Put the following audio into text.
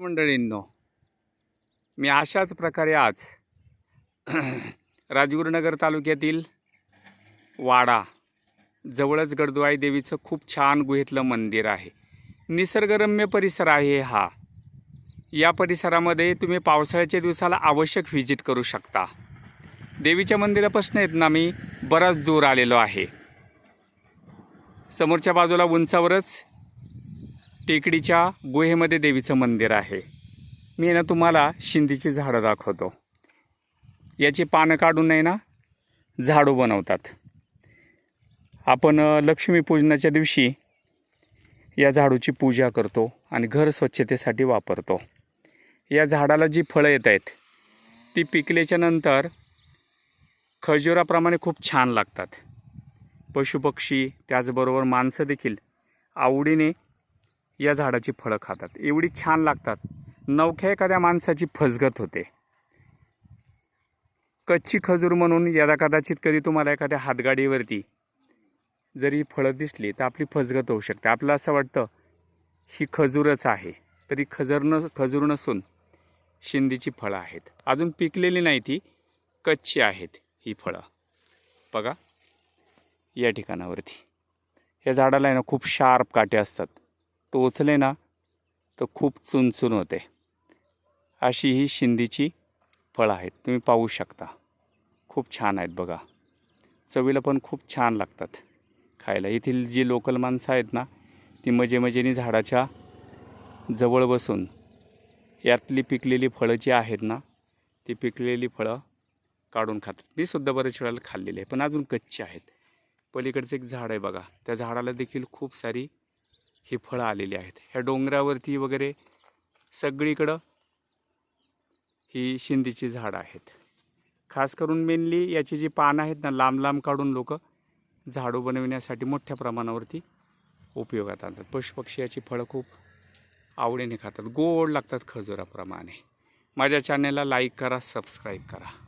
मंडळींनो मी अशाच प्रकारे आज राजगुरुनगर तालुक्यातील वाडा जवळच गडदुआई देवीचं खूप छान गुहेतलं मंदिर आहे. निसर्गरम्य परिसर आहे हा. या परिसरामध्ये तुम्ही पावसाळ्याच्या दिवसाला आवश्यक व्हिजिट करू शकता. देवीच्या मंदिरापासून येत ना मी बराच दूर आलेलो आहे. समोरच्या बाजूला उंचावरच टेकडीच्या गुहेमध्ये देवीचं मंदिर आहे. मी ना तुम्हाला शिंदीची झाडं दाखवतो. याची पानं काढून आहे ना झाडू बनवतात. आपण लक्ष्मीपूजनाच्या दिवशी या झाडूची पूजा करतो आणि घर स्वच्छतेसाठी वापरतो. या झाडाला जी फळं येत आहेत ती पिकल्याच्या नंतर खजुराप्रमाणे खूप छान लागतात. पशुपक्षी त्याचबरोबर माणसं देखील आवडीने या झाडाची फळं खातात. एवढी छान लागतात. नवख्या एखाद्या माणसाची फसगत होते. कच्ची खजूर म्हणून यदा कदाचित कधी तुम्हाला एखाद्या हातगाडीवरती जरी फळं दिसली तर आपली फसगत होऊ शकते. आपलं असं वाटतं ही खजूरच आहे. तरी खजर न खजूर नसून शिंदीची फळं आहेत. अजून पिकलेली नाही ती कच्ची आहेत ही फळं. बघा या ठिकाणावरती. या झाडाला आहे ना खूप शार्प काटे असतात. टोचले ना तर खूप चुनचुन होते. अशी ही शिंदीची फळं आहेत. तुम्ही पाहू शकता. खूप छान आहेत बघा. चवीला पण खूप छान लागतात खायला. येथील जी लोकल माणसं आहेत ना ती मजे मजेने झाडाच्या जवळ बसून यातली पिकलेली फळं जी आहेत ना ती पिकलेली फळं काढून खातात. मी सुद्धा बरेच वेळेला खाल्लेली आहे पण अजून कच्ची आहेत. पलीकडचं एक झाड आहे बघा. त्या झाडाला देखील खूप सारी ही फळं आलेली आहेत. ह्या डोंगरावरती वगैरे सगळीकडं ही शिंदीची झाडं आहेत. खास करून मेनली याची जी पानं आहेत ना लांब लांब काढून लोक झाडू बनविण्यासाठी मोठ्या प्रमाणावरती उपयोगात आणतात. पशुपक्षी याची फळं खूप आवडीने खातात. गोड लागतात खजुराप्रमाणे. माझ्या चॅनलला लाईक करा सबस्क्राईब करा.